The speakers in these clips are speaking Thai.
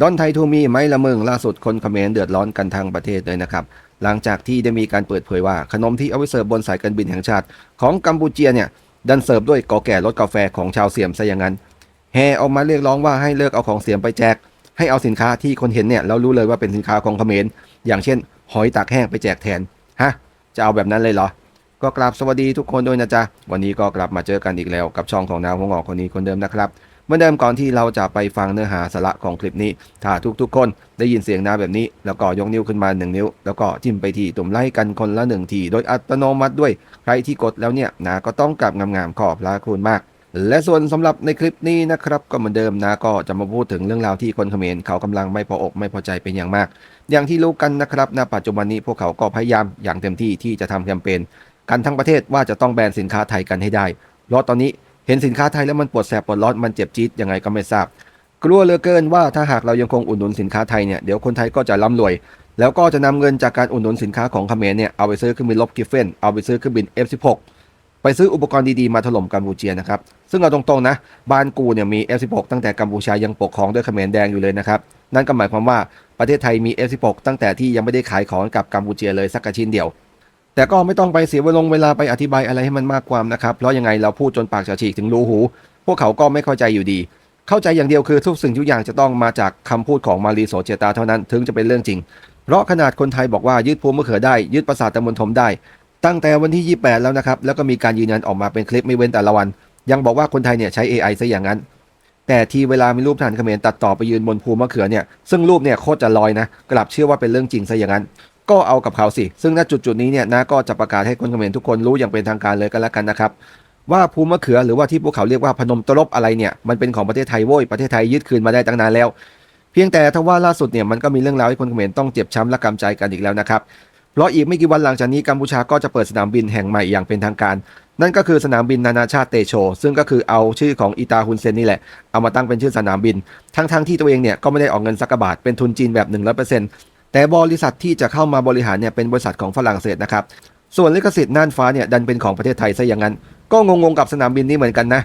ดอนไทยทูมีไหมละมึงล่าสุดคนเขมรเดือดร้อนกันทั้งประเทศเลยนะครับ หลังจากที่ได้มีการเปิดเผยว่าขนมที่เอาไว้เสิร์ฟบนสายการบินแห่งชาติ ของกัมพูเชียเนี่ยดันเสิร์ฟด้วยกอแก่รถกาแฟของชาวเสียมซะอย่างนั้นแห่ออกมาเรียกร้องว่าให้เลิกเอาของเสียมไปแจก ให้เอาสินค้าที่คนเห็นเนี่ยแล้วรู้เลยว่าเป็นสินค้าของเขมรอย่างเช่น หอยตากแห้งไปแจกแทนฮะจะเอาแบบนั้นเลยเหรอก็กราบสวัสดีทุกคนด้วยนะจ๊ะวันนี้ก็กลับมาเจอกันอีกแล้วกับช่องของนาวหงอกคนนี้คนเดิมนะครับ เหมื่อนเดิมก่อนที่เราจะไปฟังเนื้อหาสาระของคลิปนี้ ถ้าทุกๆ คนได้ยินเสียงนาแบบนี้ แล้วก็ยกนิ้วขึ้นมาหนึ่งนิ้ว แล้วก็จิ้มไปที่ตุ่มไล่กันคนละหนึ่งทีโดยอัตโนมัติด้วยใครที่กดแล้วเนี่ยนาก็ต้องกลับงามๆขอบพระคุณมากและส่วนสำหรับในคลิปนี้นะครับก็เหมือนเดิมนะก็จะมาพูดถึงเรื่องราวที่คนเขมรเขากำลังไม่พออกไม่พอใจเป็นอย่างมาก อย่างที่รู้กันนะครับณปัจจุบันนี้พวกเขาก็พยายามอย่างเต็มที่ที่จะทำแคมเปญกันทั้งประเทศว่าจะต้องแบนสินค้าไทยกันให้ได้เพราะตอนนี้ เห็นสินค้าไทยแล้วมันปวดแสบปวดร้อนมันเจ็บจี๊ดยังไงก็ไม่ทราบ กลัวเหลือเกินว่าถ้าหากเรายังคงอุดหนุนสินค้าไทยเนี่ยเดี๋ยวคนไทยก็จะร่ำรวย แล้วก็จะนำเงินจากการอุดหนุนสินค้าของเขมรเนี่ยเอาไปซื้อเครื่องบินลบกิฟเฟนเอาไปซื้อเครื่องบิน F16 ไปซื้ออุปกรณ์ดีๆมาถล่มกัมพูเชียนะครับ ซึ่งเอาตรงๆนะ บ้านกูเนี่ยมี F16 ตั้งแต่กัมพูชายังปกครองด้วยเขมรแดงอยู่เลยนะครับ นั่นก็หมายความว่าประเทศไทยมี F16 ตั้งแต่ที่ยังไม่ได้ขายของกับกัมพูเชียเลยสักชิ้นเดียว แต่ก็ไม่ต้องไปเสียเวลาเวลาไปอธิบายอะไรให้มันมากความนะครับ เพราะยังไงเราพูดจนปากจะฉีกถึงรูหู พวกเขาก็ไม่เข้าใจอยู่ดี เข้าใจอย่างเดียวคือทุกสิ่งทุกอย่างจะต้องมาจากคำพูดของมารีโสเจตาเท่านั้นถึงจะเป็นเรื่องจริง เพราะขนาดคนไทยบอกว่ายึดภูมะเขือได้ยึดปราสาทตะมนทมได้ ตั้งแต่วันที่ 28 แล้วนะครับแล้วก็มีการยืนยันออกมาเป็นคลิปไม่เว้นแต่ละวัน ยังบอกว่าคนไทยเนี่ยใช้ AI ซะอย่างนั้น แต่ที่เวลามีรูปทารเขมรตัดต่อไปยืนบนภูมะเขือเนี่ยซึ่งรูปเนี่ยโคตรจะลอยนะกลับเชื่อว่าเป็นเรื่องจริงซะอย่างนั้น ก็เอากับเขาสิ ซึ่งณจุดจุดๆนี้เนี่ยนะก็จะประกาศให้คนเขมรทุกคนรู้อย่างเป็นทางการเลยกันแล้วกันนะครับ ว่าภูมะเขือหรือว่าที่พวกเขาเรียกว่าพนมตรบอะไรเนี่ยมันเป็นของประเทศไทยโว้ยประเทศไทยยึดคืนมาได้ตั้งนานแล้ว เพียงแต่ถ้าว่าล่าสุดเนี่ยมันก็มีเรื่องราวให้คนเขมรต้องเจ็บช้ำและกำใจกันอีกแล้วนะครับเพราะอีกไม่กี่วันหลังจากนี้กัมพูชาก็จะเปิดสนามบินแห่งใหม่อย่างเป็นทางการ นั่นก็คือสนามบินนานาชาติเตโช ซึ่งก็คือเอาชื่อของอีตาฮุนเซนนี่แหละ เอามาตั้งเป็นชื่อสนามบิน ทั้งๆที่ตัวเองเนี่ยก็ไม่ได้ออกเงินสักบาทเป็นทุนจีนแบบ 100% แต่บริษัทที่จะเข้ามาบริหารเนี่ยเป็นบริษัทของฝรั่งเศสนะครับ ส่วนลิขสิทธิ์น่านฟ้าเนี่ยดันเป็นของประเทศไทยซะอย่างนั้น ก็งงๆกับสนามบินนี้เหมือนกันนะ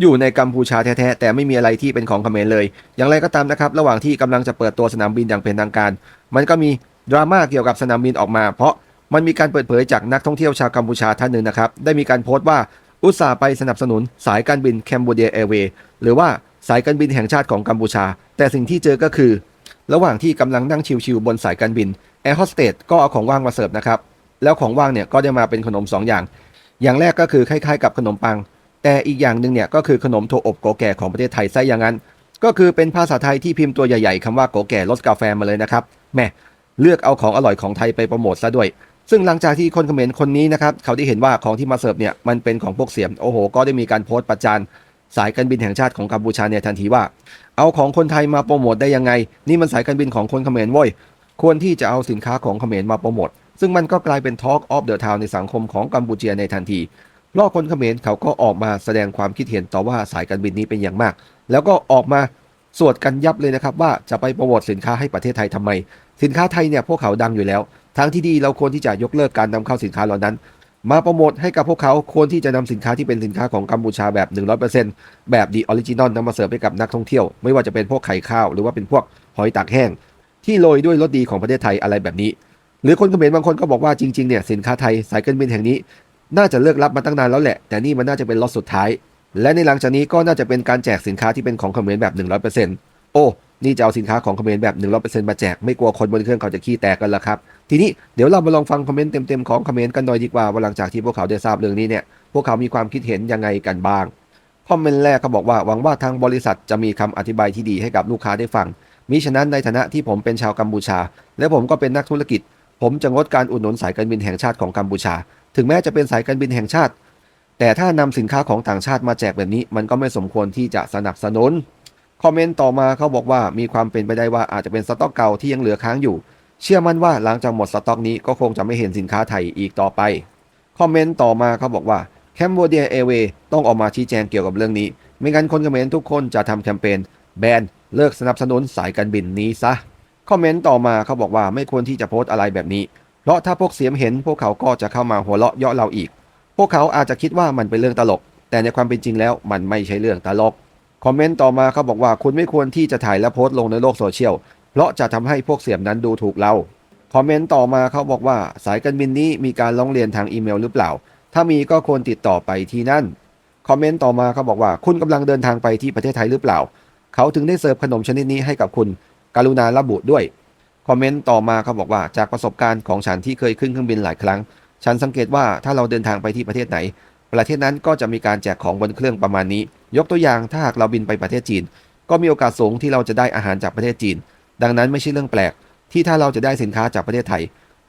อยู่ในกัมพูชาแท้ๆแต่ไม่มีอะไรที่เป็นของเขมรเลย อย่างไรก็ตามนะครับ ระหว่างที่กำลังจะเปิดตัวสนามบินอย่างเป็นทางการ มันก็มีดราม่าเกี่ยวกับสนามบินออกมา เพราะมันมีการเปิดเผยจากนักท่องเที่ยวชาวกัมพูชาท่านหนึ่งนะครับ ได้มีการโพสต์ว่าอุตส่าห์ไปสนับสนุนสายการบินแคมบูเดียแอร์เวย์หรือว่าสายการบินแห่งชาติของกัมพูชา แต่สิ่งที่เจอก็คือ ระหว่างที่กำลังนั่งชิวๆบนสายการบินแอร์โฮสเตสก็เอาของว่างมาเสิร์ฟนะครับ แล้วของว่างเนี่ยก็ได้มาเป็นขนม 2 อย่าง อย่างแรกก็คือคล้ายๆ กับขนมปัง แต่อีกอย่างหนึ่งเนี่ยก็คือขนมโทอบโกแก่ของประเทศไทยซะอย่างนั้น ก็คือเป็นภาษาไทยที่พิมพ์ตัวใหญ่ๆคำว่าโกแก่รสกาแฟมาเลยนะครับแม่เลือกเอาของอร่อยของไทยไปโปรโมทซะด้วยซึ่งหลังจากที่คนเขมรคนนี้นะครับเขาได้เห็นว่าของที่มาเสิร์ฟเนี่ยมันเป็นของพวกเสียมโอ้โห ก็ได้มีการโพสต์ประจาน สายการบินแห่งชาติของกัมพูชาเนี่ยทันทีว่า เอาของคนไทยมาโปรโมทได้ยังไง นี่มันสายการบินของคนเขมรเว้ยควรที่จะเอาสินค้าของเขมรมาโปรโมทซึ่งมันก็กลายเป็น Talk of the Town ในสังคมของกัมพูเชียในทันทีเพราะคนเขมรเขาก็ออกมาแสดงความคิดเห็นต่อว่าสายการบินนี้เป็นอย่างมาก แล้วก็ออกมาสวดกันยับเลยนะครับว่าจะไปโปรโมทสินค้าให้ประเทศไทยทำไม สินค้าไทยเนี่ยพวกเขาดังอยู่แล้ว ทางที่ดีเราควรที่จะยกเลิกการนำเข้าสินค้าเหล่านั้น มาโปรโมทให้กับพวกเขาควรที่จะนำสินค้าที่เป็นสินค้าของกัมพูชาแบบ 100%แบบดีออริจินอลนำมาเสิร์ฟให้กับนักท่องเที่ยว ไม่ว่าจะเป็นพวกไข่ข้าว หรือว่าเป็นพวกหอยตากแห้ง ที่โรยด้วยรสดีของประเทศไทยอะไรแบบนี้ หรือคนเขมรบางคนก็บอกว่าจริงๆเนี่ยสินค้าไทยสายการบินแห่งนี้ น่าจะเลิกรับมาตั้งนานแล้วแหละ แต่นี่มันน่าจะเป็นล็อตสุดท้าย และในหลังจากนี้ก็น่าจะเป็นการแจกสินค้าที่เป็นของเขมรแบบ 100%โอ้ นี่จะเอาสินค้าของเขมรแบบ 100%มาแจก ไม่กลัวคนบนเครื่องเขาจะขี้แตกกันละครับ ทีนี้เดี๋ยวเรามาลองฟังคอมเมนต์เต็มๆของเขมรกันหน่อยดีกว่าว่าหลังจากที่พวกเขาได้ทราบเรื่องนี้เนี่ยพวกเขามีความคิดเห็นยังไงกันบ้างคอมเมนต์แรกเขาบอกว่าหวังว่าทางบริษัทจะมีคำอธิบายที่ดีให้กับลูกค้าได้ฟังมิฉะนั้นในฐานะที่ผมเป็นชาวกัมพูชา และผมก็เป็นนักธุรกิจ ผมจะงดการอุดหนุนสายการบินแห่งชาติของกัมพูชา ถึงแม้จะเป็นสายการบินแห่งชาติ แต่ถ้านำสินค้าของต่างชาติมาแจกแบบนี้ มันก็ไม่สมควรที่จะสนับสนุน คอมเมนต์ต่อมาเขาบอกว่ามีความเป็นไปได้ว่าอาจจะเป็นสต็อกเก่าที่ยังเหลือค้างอยู่ เชื่อมั่นว่าหลังจากหมดสต็อกนี้ก็คงจะไม่เห็นสินค้าไทยอีกต่อไป คอมเมนต์ต่อมาเขาบอกว่าแคมโบเดียเอเวต้องออกมาชี้แจงเกี่ยวกับเรื่องนี้ ไม่งั้นคนเขมรทุกคนจะทำแคมเปญแบนเลิกสนับสนุนสายการบินนี้ซะ คอมเมนต์ต่อมาเขาบอกว่าไม่ควรที่จะโพสต์อะไรแบบนี้ เพราะถ้าพวกเสียมเห็นพวกเขาก็จะเข้ามาหัวเราะเยาะเราอีก พวกเขาอาจจะคิดว่ามันเป็นเรื่องตลก แต่ในความเป็นจริงแล้วมันไม่ใช่เรื่องตลก คอมเมนต์ต่อมาเขาบอกว่าคุณไม่ควรที่จะถ่ายและโพสต์ลงในโลกโซเชียล เพราะจะทำให้พวกเสียมนั้นดูถูกเรา คอมเมนต์ต่อมาเขาบอกว่าสายการบินนี้มีการร้องเรียนทางอีเมลหรือเปล่า ถ้ามีก็ควรติดต่อไปที่นั่น คอมเมนต์ต่อมาเขาบอกว่าคุณกำลังเดินทางไปที่ประเทศไทยหรือเปล่า เขาถึงได้เสิร์ฟขนมชนิดนี้ให้กับคุณ กรุณาระบุด้วย คอมเมนต์ต่อมาเขาบอกว่าจากประสบการณ์ของฉันที่เคยขึ้นเครื่องบินหลายครั้ง ฉันสังเกตว่าถ้าเราเดินทางไปที่ประเทศไหน ประเทศนั้นก็จะมีการแจกของบนเครื่องประมาณนี้ ยกตัวอย่างถ้าหากเราบินไปประเทศจีน ก็มีโอกาสสูงที่เราจะได้อาหารจากประเทศจีน ดังนั้นไม่ใช่เรื่องแปลก ที่ถ้าเราจะได้สินค้าจากประเทศไทย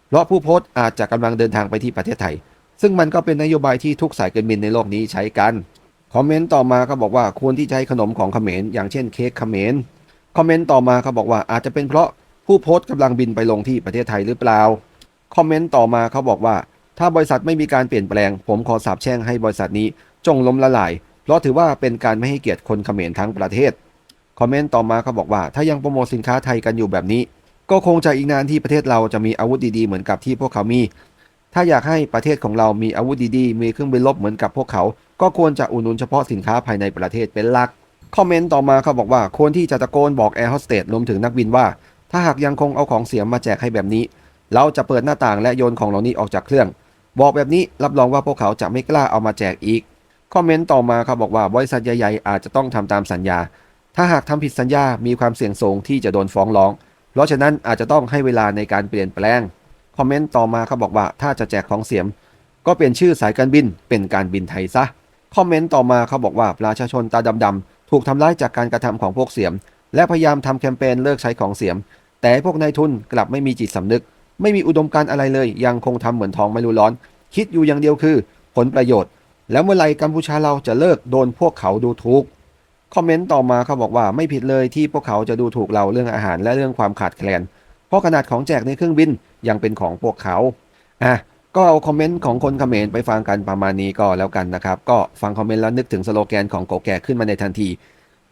เพราะผู้โพสต์อาจจะกำลังเดินทางไปที่ประเทศไทย ซึ่งมันก็เป็นนโยบายที่ทุกสายการบินในโลกนี้ใช้กัน คอมเมนต์ต่อมาเขาบอกว่าควรที่จะให้ขนมของเขมรอย่างเช่นเค้กเขมร คอมเมนต์ต่อมาเขาบอกว่าอาจจะเป็นเพราะผู้โพสต์กำลังบินไปลงที่ประเทศไทยหรือเปล่า คอมเมนต์ต่อมาเขาบอกว่า ถ้าบริษัทไม่มีการเปลี่ยนแปลง ผมขอสาบแช่งให้บริษัทนี้จงล้มละลาย เพราะถือว่าเป็นการไม่ให้เกียรติคนเขมรทั้งประเทศ คอมเมนต์ต่อมาเขาบอกว่า ถ้ายังโปรโมทสินค้าไทยกันอยู่แบบนี้ ก็คงจะอีกนานที่ประเทศเราจะมีอาวุธดีๆเหมือนกับที่พวกเขามี ถ้าอยากให้ประเทศของเรามีอาวุธดีๆ มีเครื่องบินรบเหมือนกับพวกเขา ก็ควรจะอุดหนุนเฉพาะสินค้าภายในประเทศเป็นหลัก คอมเมนต์ต่อมาเขาบอกว่าควรที่จะตะโกนบอกแอร์โฮสเตสรวมถึงนักบินว่า ถ้าหากยังคงเอาของเสียมาแจกให้แบบนี้ เราจะเปิดหน้าต่างและโยนของเหล่านี้ออกจากเครื่อง บอกแบบนี้รับรองว่าพวกเขาจะไม่กล้าเอามาแจกอีก คอมเมนต์ต่อมาเขาบอกว่าบริษัทใหญ่ๆอาจจะต้องทำตามสัญญา ถ้าหากทำผิดสัญญา มีความเสี่ยงสูงที่จะโดนฟ้องร้อง เพราะฉะนั้นอาจจะต้องให้เวลาในการเปลี่ยนแปลง คอมเมนต์ต่อมาเขาบอกว่าถ้าจะแจกของเสียม ก็เปลี่ยนชื่อสายการบินเป็นการบินไทยซะ คอมเมนต์ต่อมาเขาบอกว่าประชาชนตาดำๆถูกทำร้ายจากการกระทำของพวกเสียม และพยายามทำแคมเปญเลิกใช้ของเสียม แต่พวกนายทุนกลับไม่มีจิตสำนึก ไม่มีอุดมการอะไรเลย ยังคงทำเหมือนทองไม่รู้ร้อน คิดอยู่อย่างเดียวคือ ผลประโยชน์ แล้วเมื่อไหรกัมพูชาเราจะเลิกโดนพวกเขาดูถูกคอมเมนต์ต่อมาเขาบอกว่าไม่ผิดเลยที่พวกเขาจะดูถูกเราเรื่องอาหารและเรื่องความขาดแคลน เพราะขนาดของแจกในเครื่องบินยังเป็นของพวกเขาอะก็เอาคอมเมนต์ของคนคอมเขมรไปฟังกันประมาณนี้ก็แล้วกันนะครับ ก็ฟังคอมเมนต์แล้วนึกถึงสโลแกนของโกแก่ขึ้นมาในทันที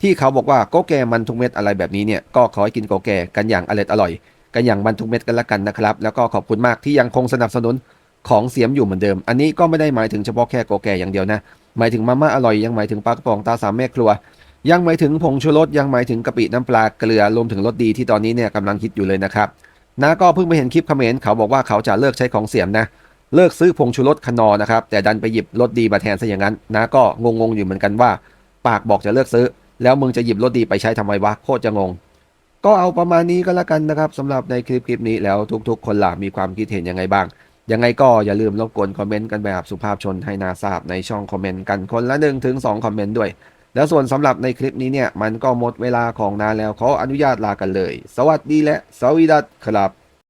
ที่เขาบอกว่าโกแก่มันทุกเม็ดอะไรแบบนี้เนี่ยก็ขอให้กินโกแก่กันอย่างอร่อยอร่อย กันอย่างมันทุกเม็ดกันละกันนะครับ แล้วก็ขอบคุณมากที่ยังคงสนับสนุนของเสียมอยู่เหมือนเดิม อันนี้ก็ไม่ได้หมายถึงเฉพาะแค่โกแก่อย่างเดียวนะ หมายถึงมาม่าอร่อยยังหมายถึงปลากระป๋องตาสามแม่ครัว ยังหมายถึงผงชูรสยังหมายถึงกะปิน้ำปลาเกลือรวมถึงรสดีที่ตอนนี้เนี่ยกำลังคิดอยู่เลยนะครับน้าก็เพิ่งไปเห็นคลิปเขมรเขาบอกว่าเขาจะเลิกใช้ของเสียมนะเลิกซื้อผงชูรสคนอนะครับแต่ดันไปหยิบรสดีมาแทนซะอย่างนั้นน้าก็งงๆอยู่เหมือนกันว่า ปากบอกจะเลิกซื้อ แล้วมึงจะหยิบรสดีไปใช้ทำไมวะโคตรจะงง ก็เอาประมาณนี้ก็แล้วกันนะครับสำหรับในคลิปคลิปนี้แล้วทุกๆ คนล่ะมีความคิดเห็นยังไงบ้าง ยังไงก็อย่าลืมรบกวนคอมเมนต์กันแบบสุภาพชนให้นาทราบในช่องคอมเมนต์กันคนละ1ถึง2คอมเมนต์ด้วย แล้วส่วนสำหรับในคลิปนี้เนี่ยมันก็หมดเวลาของนาแล้วขออนุญาตลากันเลย สวัสดีและสวีดัสครับ